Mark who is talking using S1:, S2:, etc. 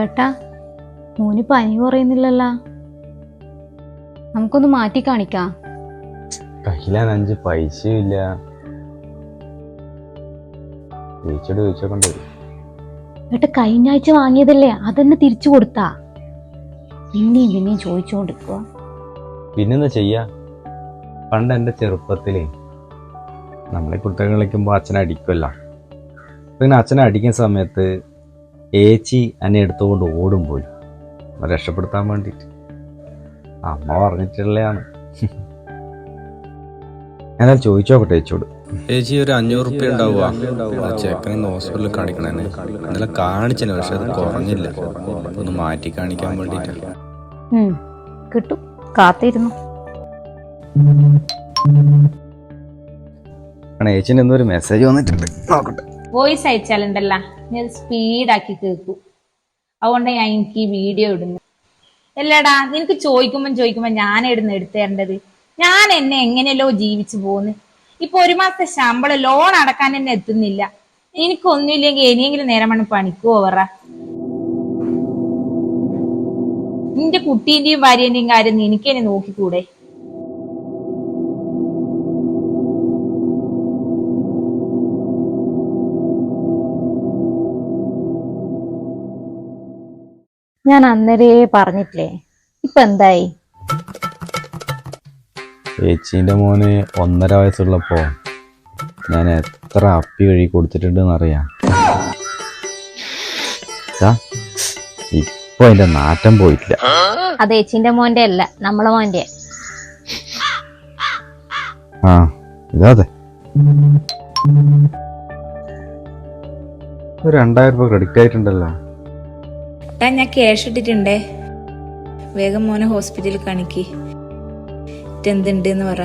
S1: ഏട്ടാ മോന് പനി കുറയുന്നില്ലല്ലോ. നമുക്കൊന്ന് മാറ്റി കാണിക്കാം.
S2: കയ്യിലാൻ അഞ്ച് പൈസയില്ല ചോദിച്ചോണ്ട് വരും.
S1: ഏട്ടാ കഴിഞ്ഞ ആഴ്ച വാങ്ങിയതല്ലേ? അതന്നെ തിരിച്ചു കൊടുത്താ. പിന്നെയും പിന്നെയും ചോദിച്ചോണ്ടിരിക്കുക
S2: പിന്നെന്താ ചെയ്യാ? പണ്ട് എന്റെ ചെറുപ്പത്തിലേ നമ്മളെ കുട്ടികൾ കളിക്കുമ്പോൾ അച്ഛനെ അടിക്കുമല്ലോ പിന്നെ അച്ഛനെ അടിക്കുന്ന സമയത്ത് ഏച്ചി എന്നെ എടുത്തുകൊണ്ട് ഓടും അവരെ രക്ഷപ്പെടുത്താൻ വേണ്ടിയിട്ട്. അമ്മ പറഞ്ഞിട്ടുള്ളതാണ്. എന്നാൽ ചോദിച്ചോക്കട്ടെ ഏച്ചിയോട്.
S3: ചേച്ചി ഒരു അഞ്ഞൂറ് റുപ്യ ഉണ്ടാവുക ചെക്കനെ ഹോസ്പിറ്റലിൽ കാണിക്കണേ ഇന്നലെ കാണിച്ചു പക്ഷെ അത് കുറഞ്ഞില്ല. ഒന്ന് മാറ്റി കാണിക്കാൻ വേണ്ടിട്ട്
S1: ഉം, കിട്ടും. കാത്തിരുന്നു.
S2: ആണ് എന്തോ ഒരു മെസ്സേജ് വന്നിട്ടുണ്ട്. നോക്കട്ടെ.
S4: വോയിസ് അയച്ചാലുണ്ടല്ല. ഞാൻ സ്പീഡാക്കി കേൾക്കും. അതുകൊണ്ട് ഞാൻ എനിക്ക് ഈ വീഡിയോ ഇടുന്നു. അല്ലടാ നിനക്ക് ചോദിക്കുമ്പോൾ ചോദിക്കുമ്പോൾ ഞാൻ ഇടുന്ന എടുത്തു തരേണ്ടത്? ഞാൻ എന്നെ എങ്ങനെയല്ലോ ജീവിച്ചു പോന്ന് ഇപ്പൊ ഒരു മാസത്തെ ശമ്പളം ലോൺ അടക്കാൻ എന്നെ എത്തുന്നില്ല. എനിക്കൊന്നുമില്ലെങ്കിൽ ഇനിയെങ്കിലും നേരം വേണം പണിക്കു പറ. നിന്റെ കുട്ടീന്റെയും ഭാര്യന്റെയും കാര്യം എനിക്ക് എന്നെ നോക്കിക്കൂടെ?
S1: ഞാൻ അന്നേരേ പറഞ്ഞിട്ടില്ലേ? ഇപ്പൊ എന്തായി?
S2: ഏച്ചീന്റെ മോന് ഒന്നര വയസ്സുള്ളപ്പോൾ ഞാൻ എത്ര അപ്പി കഴുകി കൊടുത്തിട്ടുണ്ടെന്ന് അറിയാം ഇപ്പൊ അതിന്റെ നാറ്റം പോയിട്ടില്ല.
S1: അത് ഏച്ചിന്റെ മോന്റെ അല്ല നമ്മളെ മോന്റെ.
S2: ആ ഇതാതെ ഒരു രണ്ടായിരം രൂപ ക്രെഡിറ്റ് ആയിട്ടുണ്ടല്ലോ.
S4: ഏട്ടാ ഞാൻ ക്യാഷ് ഇട്ടിട്ടുണ്ടേ. വേഗം മോനെ ഹോസ്പിറ്റലിൽ കാണിക്ക്. എന്തുണ്ട് എന്ന് പറ.